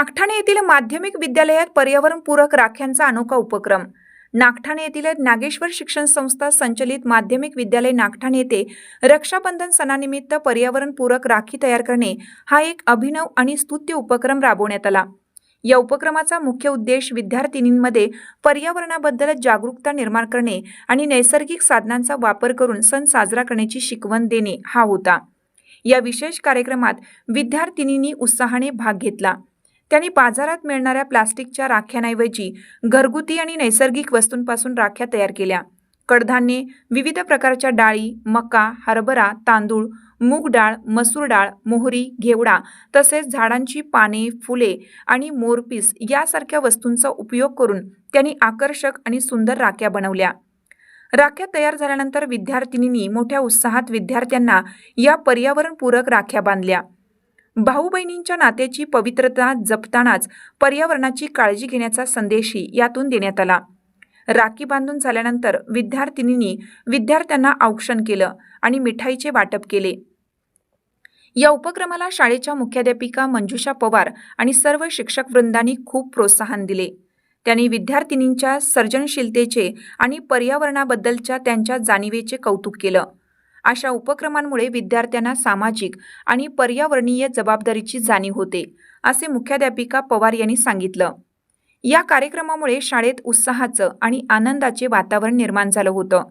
नागठाणे येथील माध्यमिक विद्यालयात पर्यावरणपूरक राख्यांचा अनोखा उपक्रम. नागठाणे येथील नागेश्वर शिक्षण संस्था संचलित माध्यमिक विद्यालय नागठाणे येथे रक्षाबंधन सणानिमित्त पर्यावरणपूरक राखी तयार करणे हा एक अभिनव आणि स्तुत्य उपक्रम राबवण्यात आला. या उपक्रमाचा मुख्य उद्देश विद्यार्थिनींमध्ये पर्यावरणाबद्दल जागरूकता निर्माण करणे आणि नैसर्गिक साधनांचा वापर करून सण साजरा करण्याची शिकवण देणे हा होता. या विशेष कार्यक्रमात विद्यार्थिनींनी उत्साहाने भाग घेतला. त्यांनी बाजारात मिळणाऱ्या प्लास्टिकच्या राख्यांऐवजी घरगुती आणि नैसर्गिक वस्तूंपासून राख्या तयार केल्या. कडधान्ये विविध प्रकारच्या डाळी मका हरभरा तांदूळ मूग डाळ मसूर डाळ मोहरी घेवडा तसेच झाडांची पाने फुले आणि मोरपीस यासारख्या वस्तूंचा उपयोग करून त्यांनी आकर्षक आणि सुंदर राख्या बनवल्या. राख्या तयार झाल्यानंतर विद्यार्थिनींनी मोठ्या उत्साहात विद्यार्थ्यांना या पर्यावरणपूरक राख्या बांधल्या. भाऊ बहिणींच्या नात्याची पवित्रता जपतानाच पर्यावरणाची काळजी घेण्याचा संदेशही यातून देण्यात आला. राखी बांधून झाल्यानंतर विद्यार्थिनींनी विद्यार्थ्यांना औक्षण केलं आणि मिठाईचे वाटप केले. या उपक्रमाला शाळेच्या मुख्याध्यापिका मंजुषा पवार आणि सर्व शिक्षक वृंदांनी खूप प्रोत्साहन दिले. त्यांनी विद्यार्थिनींच्या सर्जनशीलतेचे आणि पर्यावरणाबद्दलच्या त्यांच्या जाणीवेचे कौतुक केलं. अशा उपक्रमांमुळे विद्यार्थ्यांना सामाजिक आणि पर्यावरणीय जबाबदारीची जाणीव होते असे मुख्याध्यापिका पवार यांनी सांगितलं. या कार्यक्रमामुळे शाळेत उत्साहाचं आणि आनंदाचे वातावरण निर्माण झालं होतं.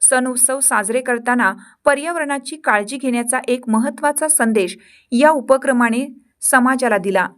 सण उत्सव साजरे करताना पर्यावरणाची काळजी घेण्याचा एक महत्त्वाचा संदेश या उपक्रमाने समाजाला दिला.